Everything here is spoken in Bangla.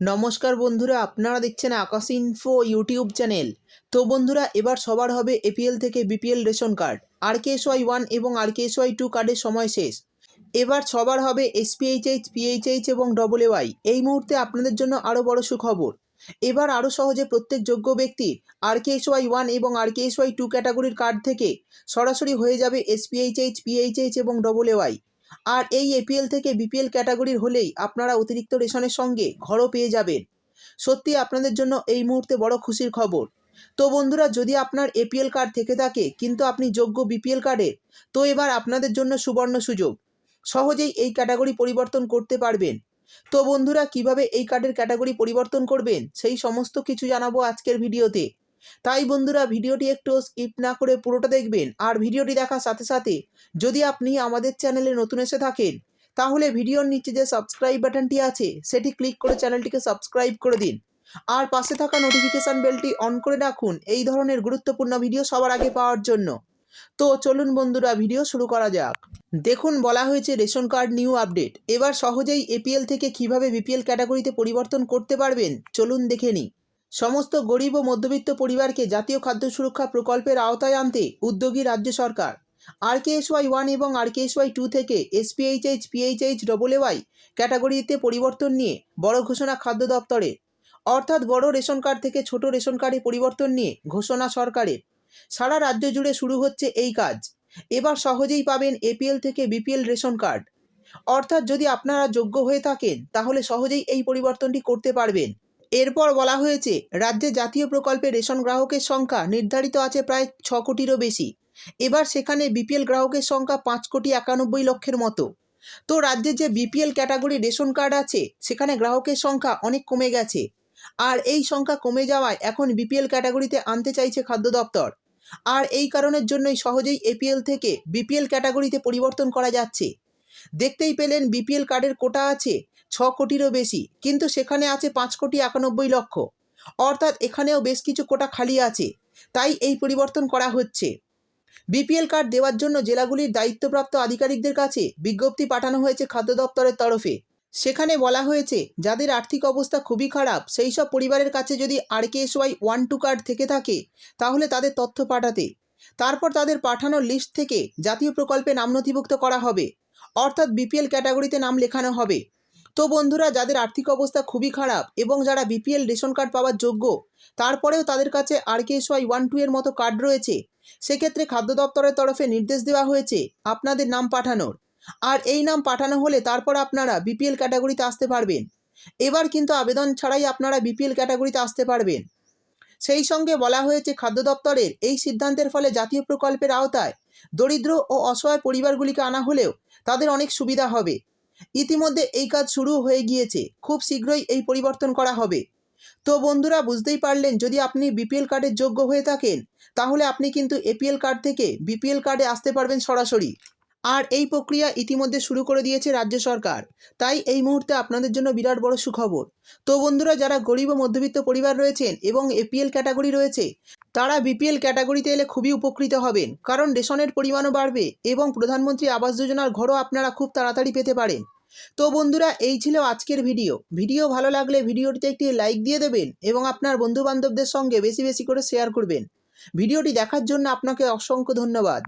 নমস্কার বন্ধুরা, আপনারা দেখছেন আকাশ ইনফো ইউটিউব চ্যানেল তো বন্ধুরা, এবার সবার হবে এপিএল থেকে BPL ration card. R K Y one এবং আর কে ওয়াই টু কার্ডের সময় শেষ। এবার সবার হবে এসপিএইচএইচ পিএইচএইচ এবং ডবল ওয়াই এই মুহূর্তে আপনাদের জন্য আরও বড় সুখবর। এবার আরও সহজে প্রত্যেক যোগ্য ব্যক্তির আর কে ওয়াই ওয়ান এবং আর কে ওয়াই টু ক্যাটাগরির কার্ড থেকে সরাসরি হয়ে যাবে এসপিএইচএইচ পিএইচএইচ এবং ডবল ওয়াই আর এই এপিএল থেকে বিপিএল ক্যাটাগরির হলেই আপনারা অতিরিক্ত রেশনের সঙ্গে ঘরও পেয়ে যাবেন। সত্যি আপনাদের জন্য এই মুহূর্তে বড় খুশির খবর। তো বন্ধুরা, যদি আপনার এপিএল কার্ড থেকে থাকে, কিন্তু আপনি যোগ্য বিপিএল কার্ডের তো এবার আপনাদের জন্য সুবর্ণ সুযোগ। সহজেই এই ক্যাটাগরি পরিবর্তন করতে পারবেন। তো বন্ধুরা, কীভাবে এই কার্ডের ক্যাটাগরি পরিবর্তন করবেন, সেই সমস্ত কিছু জানাব আজকের ভিডিওতে। তাই বন্ধুরা ভিডিওটি একটু স্কিপ না করে পুরোটা দেখবেন আর ভিডিওটি দেখার সাথে সাথে যদি আপনি আমাদের চ্যানেলে নতুন এসে থাকেন, তাহলে ভিডিওর নিচে যে সাবস্ক্রাইব বাটনটি আছে, সেটি ক্লিক করে চ্যানেলটিকে সাবস্ক্রাইব করে দিন। আর পাশে থাকা নোটিফিকেশান বেলটি অন করে রাখুন এই ধরনের গুরুত্বপূর্ণ ভিডিও সবার আগে পাওয়ার জন্য। তো চলুন বন্ধুরা ভিডিও শুরু করা যাক। দেখুন, বলা হয়েছে রেশন কার্ড নিউ আপডেট। এবার সহজেই এপিএল থেকে কীভাবে বিপিএল ক্যাটাগরিতে পরিবর্তন করতে পারবেন, চলুন দেখে নিই। সমস্ত গরিব ও মধ্যবিত্ত পরিবারকে জাতীয় খাদ্য সুরক্ষা প্রকল্পের আওতায় আনতে উদ্যোগী রাজ্য সরকার। R K S Y one এবং R K S Y two থেকে এসপিএইচএইচ পিএইচএইচ ডবল ওয়াই ক্যাটাগরিতে পরিবর্তন নিয়ে বড় ঘোষণা খাদ্য দপ্তরে। অর্থাৎ বড় রেশন কার্ড থেকে ছোট রেশন কার্ডে পরিবর্তন নিয়ে ঘোষণা সরকারের। সারা রাজ্য জুড়ে শুরু হচ্ছে এই কাজ। এবার সহজেই পাবেন এপিএল থেকে বিপিএল রেশন কার্ড। অর্থাৎ যদি আপনারা যোগ্য হয়ে থাকেন, তাহলে সহজেই এই পরিবর্তনটি করতে পারবেন। এরপর বলা হয়েছে, রাজ্যে জাতীয় প্রকল্পে রেশন গ্রাহকের সংখ্যা নির্ধারিত আছে প্রায় ছ কোটিরও বেশি। এবার সেখানে বিপিএল গ্রাহকের সংখ্যা পাঁচ কোটি একানব্বই লক্ষের মতো। তো রাজ্যে যে বিপিএল ক্যাটাগরি রেশন কার্ড আছে, সেখানে গ্রাহকের সংখ্যা অনেক কমে গেছে। আর এই সংখ্যা কমে যাওয়ায় এখন বিপিএল ক্যাটাগরিতে আনতে চাইছে খাদ্য দপ্তর। আর এই কারণের জন্যই সহজেই এপিএল থেকে বিপিএল ক্যাটাগরিতে পরিবর্তন করা যাচ্ছে। দেখতেই পেলেন বিপিএল কার্ডের কোটা আছে ছ কোটিরও বেশি, কিন্তু সেখানে আছে পাঁচ কোটি একানব্বই লক্ষ। অর্থাৎ এখানেও বেশ কিছু কোটা খালি আছে, তাই এই পরিবর্তন করা হচ্ছে। বিপিএল কার্ড দেওয়ার জন্য জেলাগুলির দায়িত্বপ্রাপ্ত আধিকারিকদের কাছে বিজ্ঞপ্তি পাঠানো হয়েছে খাদ্য দপ্তরের তরফে। সেখানে বলা হয়েছে, যাদের আর্থিক অবস্থা খুবই খারাপ, সেই সব পরিবারের কাছে যদি R K Y one two card থেকে থাকে, তাহলে তাদের তথ্য পাঠাতে। তারপর তাদের পাঠানোর লিস্ট থেকে জাতীয় প্রকল্পে নাম নথিভুক্ত করা হবে। অর্থাৎ বিপিএল ক্যাটাগরিতে নাম লেখানো হবে। তো বন্ধুরা, যাদের আর্থিক অবস্থা খুবই খারাপ এবং যারা বিপিএল রেশন কার্ড পাওয়ার যোগ্য, তারপরেও তাদের কাছে R K Y one two এর মতো কার্ড রয়েছে। সেক্ষেত্রে খাদ্য দপ্তরের তরফে নির্দেশ দেওয়া হয়েছে আপনাদের নাম পাঠানোর। আর এই নাম পাঠানো হলে তারপর আপনারা বিপিএল ক্যাটাগরিতে আসতে পারবেন। এবার কিন্তু আবেদন ছাড়াই আপনারা বিপিএল ক্যাটাগরিতে আসতে পারবেন। সেই সঙ্গে বলা হয়েছে খাদ্য দপ্তরের এই সিদ্ধান্তের ফলে জাতীয় প্রকল্পের আওতায় দরিদ্র ও অসহায় পরিবারগুলিকে আনা হলেও তাদের অনেক সুবিধা হবে। ইতিমধ্যে এই কাজ শুরু হয়ে গিয়েছে। খুব শীঘ্রই এই পরিবর্তন করা হবে। তো বন্ধুরা, বুঝতেই পারলেন, যদি আপনি বিপিএল কার্ডের যোগ্য হয়ে থাকেন, তাহলে আপনি কিন্তু এপিএল কার্ড থেকে বিপিএল কার্ডে আসতে পারবেন সরাসরি। আর এই প্রক্রিয়া ইতিমধ্যে শুরু করে দিয়েছে রাজ্য সরকার। তাই এই মুহূর্তে আপনাদের জন্য বিরাট বড় সুখবর। তো বন্ধুরা, যারা গরিব ও মধ্যবিত্ত পরিবার রয়েছেন এবং এপিএল ক্যাটাগরি রয়েছে, তারা বিপিএল ক্যাটাগরিতে এলে খুবই উপকৃত হবেন। কারণ রেশনের পরিমাণও বাড়বে এবং প্রধানমন্ত্রী আবাস যোজনার ঘরও আপনারা খুব তাড়াতাড়ি পেতে পারেন। তো বন্ধুরা, এই ছিল আজকের ভিডিও। ভিডিও ভালো লাগলে ভিডিওটিতে একটি লাইক দিয়ে দেবেন এবং আপনার বন্ধু বান্ধবদের সঙ্গে বেশি বেশি করে শেয়ার করবেন। ভিডিওটি দেখার জন্য আপনাকে অসংখ্য ধন্যবাদ।